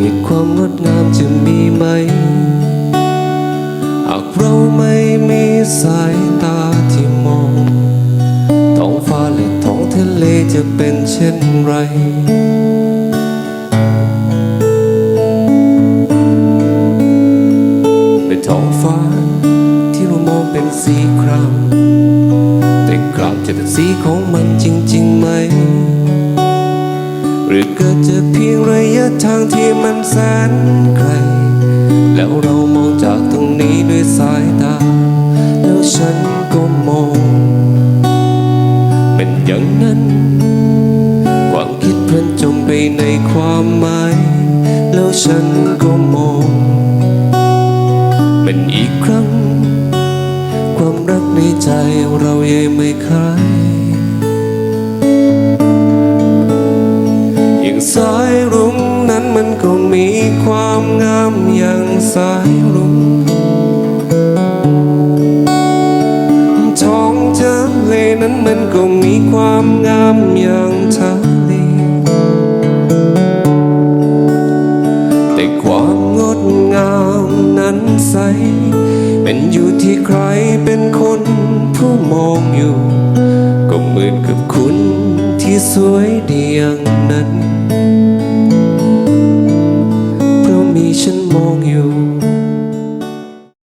เกิดความงดงามจะมีไหม หากเราไม่มีสายตาที่มอง ท้องฟ้าและท้องทะเลจะเป็นเช่นไรเป็นท้องฟ้าที่เรามองเป็นสีคราม แต่กลับจะเป็นสีของมันจริงๆไหมางที่มันแสนไกล แล้วเรามองจากตรงนี้ด้วยสายตา แล้วฉันก็มอง เป็นอย่างนั้น ความคิดเพลินจมไปในความหมาย แล้วฉันก็มอง เป็นอีกครั้ง ความรักในใจเรายังไม่คลาย มันก็มีความงามอย่างสายรุ้งท้องทะเลนั้นมันก็มีความงามอย่างทะเลแต่ความงดงามนั้นใส เป็นอยู่ที่ใครเป็นคนผู้มองอยู่ ก็เหมือนกับคุณที่สวยดีอย่างนั้น